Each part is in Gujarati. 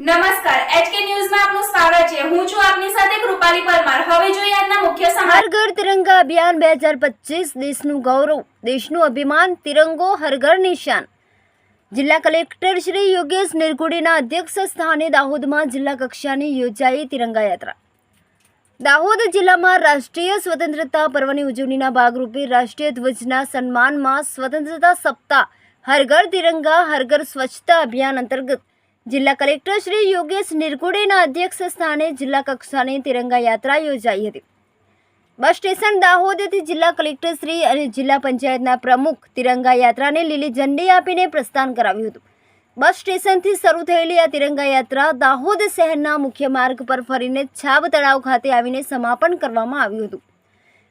નમસ્કાર એચકે ન્યૂઝમાં આપનું સ્વાગત છે. હું છું આપની સાથે કૃપાલી પરમાર. હવે જોઈએ આજના મુખ્ય સમાચાર. હર તિરંગા અભિયાન બે હજાર પચીસ દેશનું ગૌરવ, દેશનું અભિમાન, તિરંગો હર ઘર નિશાન. જિલ્લા કલેક્ટર શ્રી યોગેશ નિરગુડીના અધ્યક્ષ સ્થાને દાહોદમાં જિલ્લા કક્ષાની યોજાઈ તિરંગા યાત્રા દાહોદ જિલ્લામાં રાષ્ટ્રીય સ્વતંત્રતા પર્વની ઉજવણીના ભાગરૂપે રાષ્ટ્રીય ધ્વજના સન્માનમાં સ્વતંત્રતા સપ્તાહ હર ઘર તિરંગા હર ઘર સ્વચ્છતા અભિયાન અંતર્ગત જિલ્લા કલેક્ટર શ્રી યોગેશ નિરગુડેના અધ્યક્ષ સ્થાને જિલ્લા કક્ષાની તિરંગા યાત્રા યોજાઈ હતી. બસ સ્ટેશન દાહોદથી જિલ્લા કલેક્ટર શ્રી અને જિલ્લા પંચાયતના પ્રમુખ તિરંગા યાત્રાને લીલી ઝંડી આપીને પ્રસ્થાન કરાવ્યું હતું. બસ સ્ટેશનથી શરૂ થયેલી આ તિરંગા યાત્રા દાહોદ શહેરના મુખ્ય માર્ગ પર ફરીને છાબ તળાવ ખાતે આવીને સમાપન કરવામાં આવ્યું હતું.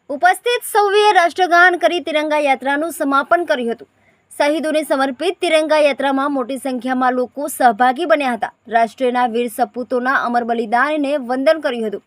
ઉપસ્થિત સૌએ રાષ્ટ્રગાન કરી તિરંગા યાત્રાનું સમાપન કર્યું હતું. શહીદોને સમર્પિત તિરંગા યાત્રામાં મોટી સંખ્યામાં લોકો સહભાગી બન્યા હતા. રાષ્ટ્રના વીર સપૂતોના અમર બલિદાનને વંદન કર્યું હતું.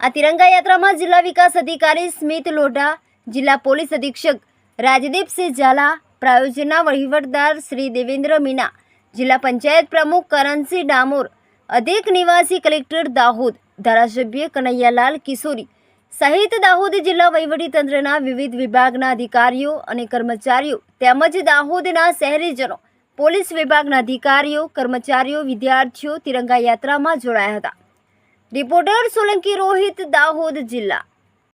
આ તિરંગા યાત્રામાં જિલ્લા વિકાસ અધિકારી સ્મિત લોઢા, જિલ્લા પોલીસ અધિક્ષક રાજદીપસિંહ ઝાલા, પ્રાયોજના વહીવટદાર શ્રી દેવેન્દ્ર મીના, જિલ્લા પંચાયત પ્રમુખ કરણસિંહ ડામોર, અધિક નિવાસી કલેક્ટર દાહોદ, ધારાસભ્ય કનૈયાલાલ કિશોરી સહિત દાહોદ જિલ્લા વહીવટીતંત્રના વિવિધ વિભાગના અધિકારીઓ અને કર્મચારીઓ તેમજ દાહોદના શહેરીજનો, પોલીસ વિભાગના અધિકારીઓ, કર્મચારીઓ, વિદ્યાર્થીઓ તિરંગા યાત્રામાં જોડાયા હતા. રિપોર્ટર સોલંકી રોહિત, દાહોદ જિલ્લા.